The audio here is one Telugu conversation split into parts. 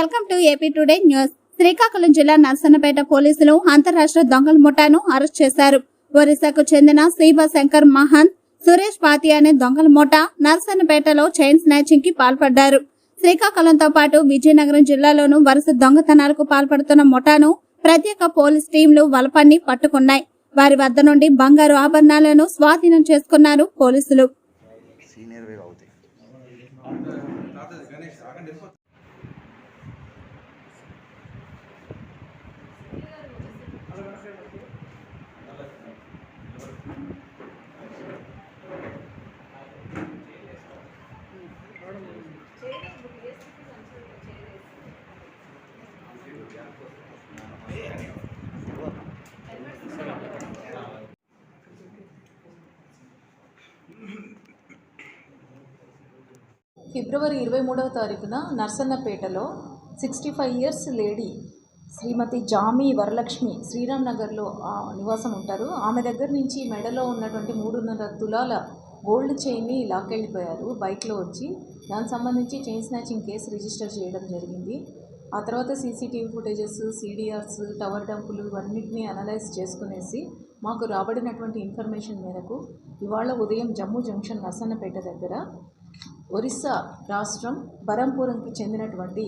Welcome to AP today news. Srikakulam జిల్లా నర్సన్నపేట పోలీసులు అంతరాష్ట్ర దొంగల ముఠాను అరెస్ట్ చేశారు. ఒరిస్సాకు చెందిన శీబా శంకర్ మహంత్ సురేష్ పాతి అనే దొంగల ముఠా నర్సన్నపేటలో చైన్ స్నాచింగ్కి పాల్పడ్డారు. శ్రీకాకుళంతో పాటు విజయనగరం జిల్లాలోనూ వరుస దొంగతనాలకు పాల్పడుతున్న ముఠాను ప్రత్యేక పోలీస్ టీంలు వలపన్ని పట్టుకున్నాయి. వారి వద్ద నుండి బంగారు ఆభరణాలను స్వాధీనం చేసుకున్నారు పోలీసులు. ఫిబ్రవరి ఇరవై మూడవ తారీఖున నర్సన్నపేటలో sixty five years lady Srimati Jami Varalakshmi Sriram నగర్లో ఆ, నివాసం ఉంటారు. ఆమె దగ్గర నుంచి మెడలో ఉన్నటువంటి మూడున్నర తులాల గోల్డ్ చైన్ని లాక్కెళ్ళిపోయారు. బైక్లో వచ్చి దానికి సంబంధించి చైన్ స్నాచింగ్ కేసు రిజిస్టర్ చేయడం జరిగింది. ఆ తర్వాత సీసీటీవీ ఫుటేజెస్ సీడీఆర్స్ టవర్ డంపులు ఇవన్నిటిని అనలైజ్ చేసుకునేసి మాకు రాబడినటువంటి ఇన్ఫర్మేషన్ మేరకు ఇవాళ ఉదయం జమ్మూ జంక్షన్ నర్సన్నపేట దగ్గర ఒరిస్సా రాష్ట్రం బరంపురంకి చెందినటువంటి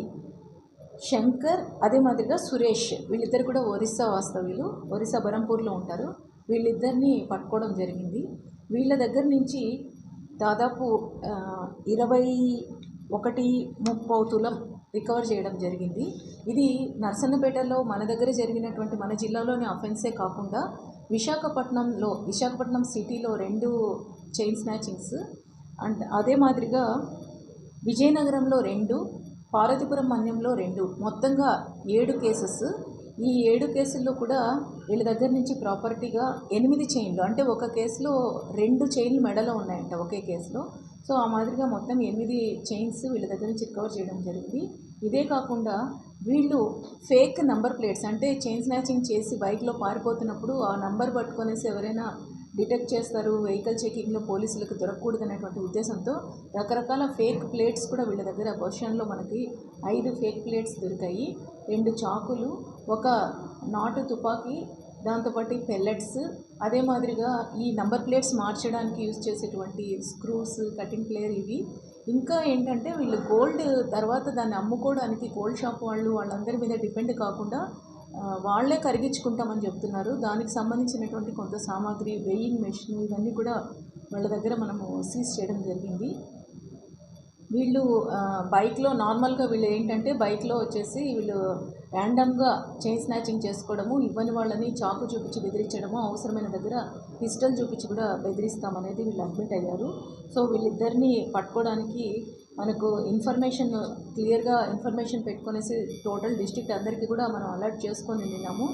శంకర్ అదే మాదిరిగా సురేష్ వీళ్ళిద్దరు కూడా ఒరిస్సా వాస్తవ్యులు. ఒరిస్సా బరంపూర్లో ఉంటారు. వీళ్ళిద్దరిని పట్టుకోవడం జరిగింది. వీళ్ళ దగ్గర నుంచి దాదాపు ఇరవై ఒకటి ముప్పై తులం రికవర్ చేయడం జరిగింది. ఇది నర్సన్నపేటలో మన దగ్గర జరిగినటువంటి మన జిల్లాలోని అఫెన్సే కాకుండా విశాఖపట్నంలో విశాఖపట్నం సిటీలో రెండు చైన్ స్నాచింగ్స్. అండ్ అదే మాదిరిగా విజయనగరంలో రెండు పార్వతీపురం మన్యంలో రెండు. మొత్తంగా ఏడు కేసెస్. ఈ ఏడు కేసుల్లో కూడా వీళ్ళ దగ్గర నుంచి ప్రాపర్టీగా ఎనిమిది చైన్లు. అంటే ఒక కేసులో రెండు చైన్లు మెడలో ఉన్నాయంట ఒకే కేసులో. సో ఆ మాదిరిగా మొత్తం ఎనిమిది చైన్స్ వీళ్ళ దగ్గర నుంచి రికవర్ చేయడం జరిగింది. ఇదే కాకుండా వీళ్ళు ఫేక్ నంబర్ ప్లేట్స్ అంటే చైన్ స్నాచింగ్ చేసి బైక్లో పారిపోతున్నప్పుడు ఆ నంబర్ పట్టుకొనేసి ఎవరైనా డిటెక్ట్ చేస్తారు వెహికల్ చెకింగ్లో పోలీసులకు దొరకకూడదు అనేటువంటి ఉద్దేశంతో రకరకాల ఫేక్ ప్లేట్స్ కూడా వీళ్ళ దగ్గర పొజిషన్లో మనకి ఐదు ఫేక్ ప్లేట్స్ దొరికాయి. రెండు చాకులు ఒక నాటు తుపాకీ దాంతోపాటు పెల్లెట్స్ అదే మాదిరిగా ఈ నంబర్ ప్లేట్స్ మార్చడానికి యూజ్ చేసేటువంటి స్క్రూస్ కటింగ్ ప్లేయర్ ఇవి. ఇంకా ఏంటంటే వీళ్ళు గోల్డ్ తర్వాత దాన్ని అమ్ముకోవడానికి గోల్డ్ షాప్ వాళ్ళు వాళ్ళందరి మీద డిపెండ్ కాకుండా వాళ్ళే వాళ్ళే కరిగించుకుంటామని చెప్తున్నారు. దానికి సంబంధించినటువంటి కొంత సామాగ్రి వెయింగ్ మెషిన్ ఇవన్నీ కూడా వాళ్ళ దగ్గర మనము సీజ్ చేయడం జరిగింది. వీళ్ళు బైక్లో నార్మల్గా వీళ్ళు ఏంటంటే బైక్లో వచ్చేసి వీళ్ళు ర్యాండమ్గా చైన్ స్నాచింగ్ చేసుకోవడము ఇవ్వని వాళ్ళని చాకు చూపించి బెదిరించడము అవసరమైన దగ్గర పిస్టల్ చూపించి కూడా బెదిరిస్తామనేది వీళ్ళు అడ్మిట్ అయ్యారు. సో వీళ్ళిద్దరిని పట్టుకోవడానికి మనకు ఇన్ఫర్మేషన్ క్లియర్గా ఇన్ఫర్మేషన్ పెట్టుకునేసి టోటల్ డిస్ట్రిక్ట్ అందరికీ కూడా మనం అలర్ట్ చేసుకొని వెళ్ళినాము.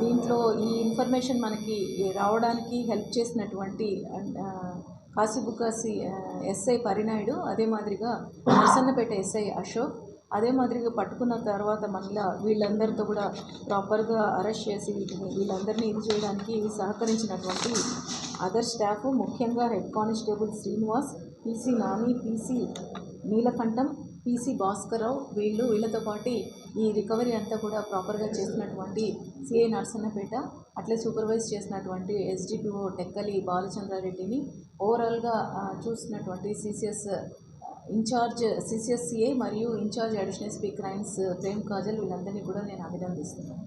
దీంట్లో ఈ ఇన్ఫర్మేషన్ మనకి రావడానికి హెల్ప్ చేసినటువంటి ఆ, ఎస్ఐ పరినాయుడు అదే మాదిరిగా నరసన్నపేట ఎస్ఐ అశోక్ అదే మాదిరిగా పట్టుకున్న తర్వాత మళ్ళీ వీళ్ళందరితో కూడా ప్రాపర్గా అరెస్ట్ చేసి వీటిని వీళ్ళందరినీ ఇది చేయడానికి సహకరించినటువంటి అదర్ స్టాఫ్ ముఖ్యంగా head constable Srinivas PC Nani PC Neelakantham PC Bhaskar Rao వీళ్ళు వీళ్ళతో పాటు ఈ రికవరీ అంతా కూడా ప్రాపర్గా చేసినటువంటి సిఐ నర్సన్నపేట అట్లే సూపర్వైజ్ చేసినటువంటి ఎస్డిపిఓ టెక్కలి బాలచంద్రారెడ్డిని ఓవరాల్గా చూసినటువంటి సిసిఎస్ ఇన్ఛార్జ్ సిసిఎస్సిఐ మరియు incharge additional SP crimes Prem Kajal వీళ్ళందరినీ కూడా నేను అభినందిస్తున్నాను.